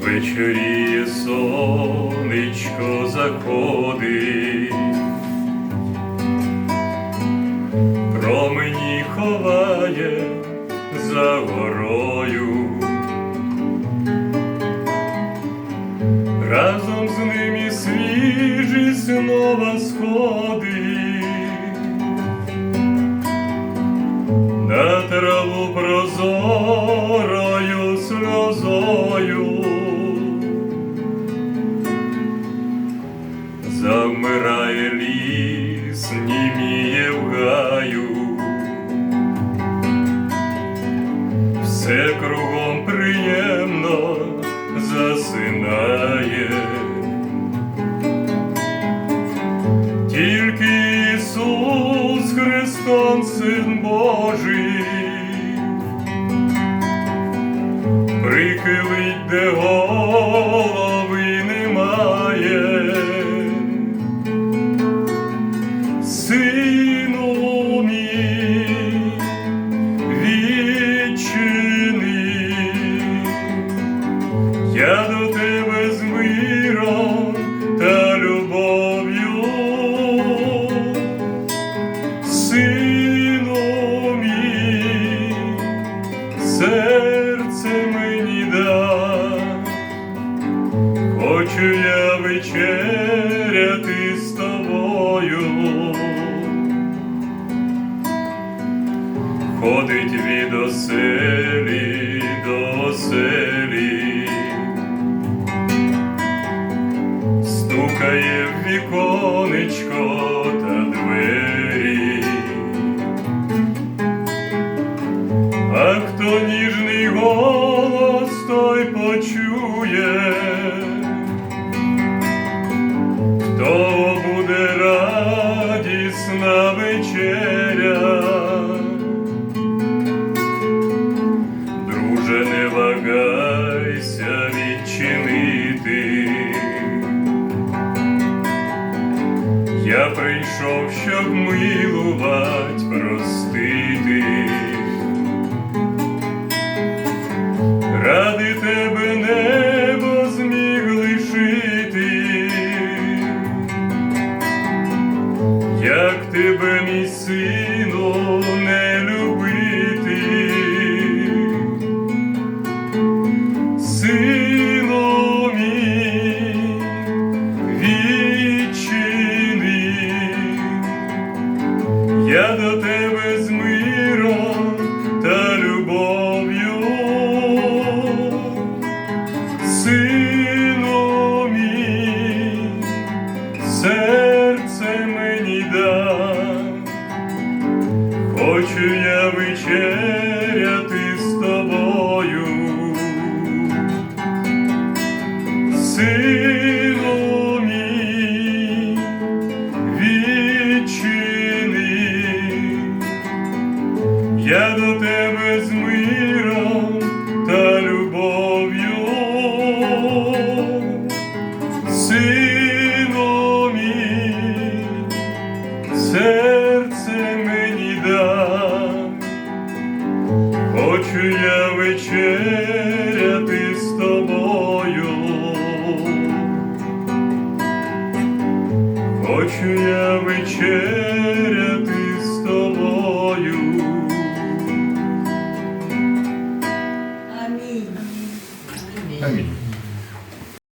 Вечоріє сонечко заходить, промені ховає за горою, разом з ним і свіжість нова сходить. Завмирає ліс, німіє в гаю, все кругом приємно засинає. Тільки Ісус Христос, Син Божий, прихилить, де голови Сину мій, я до тебе з та любов'ю, сину серце мені дай, хочу я вечеряти Ходить від оселі до оселі, стукає в віконечко та двері, а хто ніжний голос той почує, хто буде радісна вечеря. Я прийшов, щоб милувать, простити. Ради тебе небо зміг лишити. Як тебе, мій сину, до тебе з миром та любов'ю, сину мій, серце мені дай, хочу я вечеряти з тобою, сину я до тебе з миром та любов'ю, сину мій, серце мені дай, хочу я вечеряти з тобою, хочу я вечеряти